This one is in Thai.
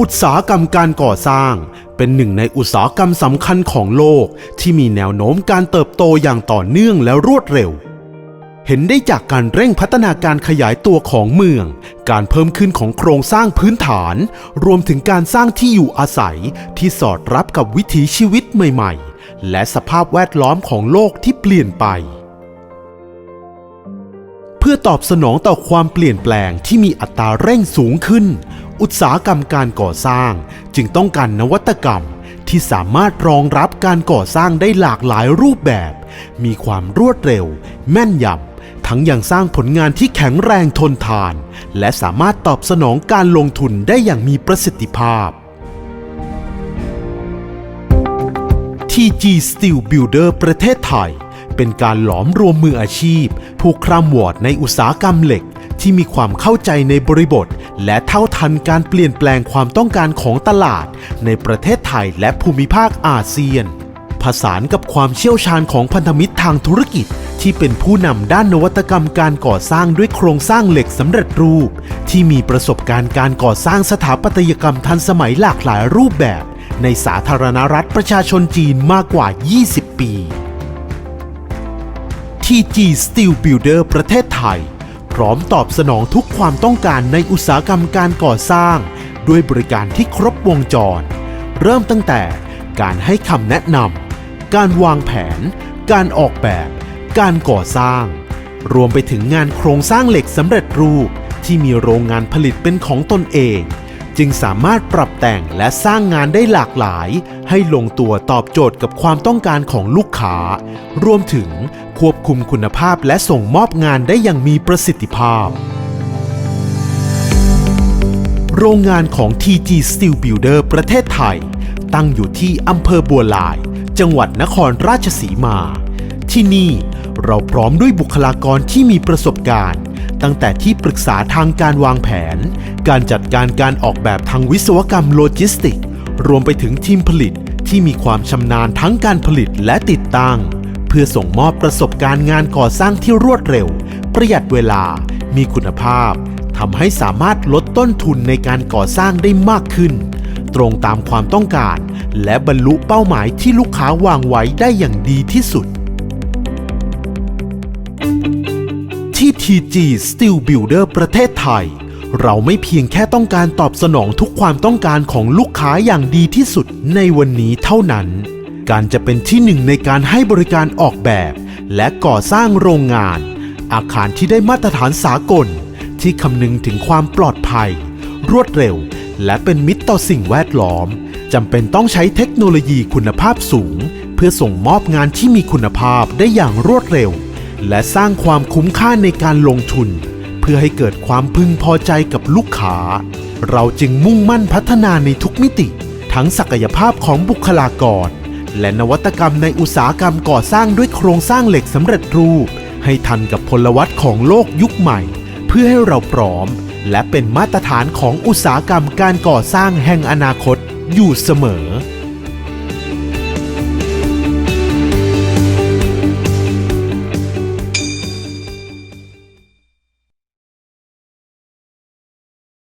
อุตสาหกรรมการก่อสร้าง เป็นหนึ่งในอุตสาหกรรมสำคัญของโลกที่มีแนวโน้มการเติบโตอย่างต่อเนื่องและรวดเร็ว เห็นได้จากการเร่งพัฒนาการขยายตัวของเมือง การเพิ่มขึ้นของโครงสร้างพื้นฐาน รวมถึงการสร้างที่อยู่อาศัยที่สอดรับกับวิถีชีวิตใหม่ ๆ และสภาพแวดล้อมของโลกที่เปลี่ยนไปเพื่อตอบสนองต่อความเปลี่ยนแปลงที่มีอัตราเร่งสูงขึ้น อุตสาหกรรมการก่อสร้าง จึงต้องการนวัตกรรมที่สามารถรองรับการก่อสร้างได้หลากหลายรูปแบบ มีความรวดเร็ว แม่นยำ ทั้งยังสร้างผลงานที่แข็งแรงทนทาน และสามารถตอบสนองการลงทุนได้อย่างมีประสิทธิภาพ TG Steel Builder ประเทศไทย เป็นการหลอมรวมมืออาชีพ ผู้คร่ำวอดในอุตสาหกรรมเหล็กที่มีความเข้าใจในบริบท และเท่าทันการเปลี่ยนแปลงความต้องการของตลาด ในประเทศไทยและภูมิภาคอาเซียน ผสานกับความเชี่ยวชาญของพันธมิตรทางธุรกิจ ที่เป็นผู้นำด้านนวัตกรรมการก่อสร้างด้วยโครงสร้างเหล็กสำเร็จรูป ที่มีประสบการณ์การก่อสร้างสถาปัตยกรรมทันสมัยหลากหลายรูปแบบ ในสาธารณรัฐประชาชนจีนมากกว่า 20 ปี TG Steel Builder ประเทศไทย พร้อมตอบสนองทุกความต้องการในอุตสาหกรรมการก่อสร้าง ด้วยบริการที่ครบวงจร เริ่มตั้งแต่การให้คำแนะนำการวางแผน การออกแบบ การก่อสร้าง รวมไปถึงงานโครงสร้างเหล็กสำเร็จรูปที่มีโรงงานผลิตเป็นของตนเอง จึงสามารถปรับแต่งและสร้างงานได้หลากหลาย ให้ลงตัวตอบโจทย์กับความต้องการของลูกค้า รวมถึงควบคุมคุณภาพและส่งมอบงานได้อย่างมีประสิทธิภาพ โรงงานของ TG Steel Builder ประเทศไทย ตั้งอยู่ที่อำเภอบัวลาย จังหวัดนครราชสีมา ที่นี่เราพร้อมด้วยบุคลากรที่มีประสบการณ์ ตั้งแต่ที่ปรึกษาทางการวางแผน การจัดการการออกแบบทางวิศวกรรมโลจิสติก รวมไปถึงทีมผลิตที่มีความชำนาญทั้งการผลิตและติดตั้ง เพื่อส่งมอบประสบการณ์งานก่อสร้างที่รวดเร็ว ประหยัดเวลา มีคุณภาพทำให้สามารถลดต้นทุนในการก่อสร้างได้มากขึ้น ตรงตามความต้องการ และบรรลุเป้าหมายที่ลูกค้าวางไว้ได้อย่างดีที่สุด ที่ TG Steel Builder ประเทศไทย เราไม่เพียงแค่ต้องการตอบสนองทุกความต้องการของลูกค้าอย่างดีที่สุดในวันนี้เท่านั้น การจะเป็นที่หนึ่งในการให้บริการออกแบบ และก่อสร้างโรงงาน อาคารที่ได้มาตรฐานสากล ที่คำนึงถึงความปลอดภัย รวดเร็ว และเป็นมิตรต่อสิ่งแวดล้อมจำเป็นต้องใช้เทคโนโลยีคุณภาพสูง เพื่อส่งมอบงานที่มีคุณภาพได้อย่างรวดเร็ว และสร้างความคุ้มค่าในการลงทุน เพื่อให้เกิดความพึงพอใจกับลูกค้า เราจึงมุ่งมั่นพัฒนาในทุกมิติ ทั้งศักยภาพของบุคลากร และนวัตกรรมในอุตสาหกรรมก่อสร้างด้วยโครงสร้างเหล็กสำเร็จรูป ให้ทันกับพลวัตของโลกยุคใหม่ เพื่อให้เราพร้อม และเป็นมาตรฐานของอุตสาหกรรมการก่อสร้างแห่งอนาคตอยู่เสมอ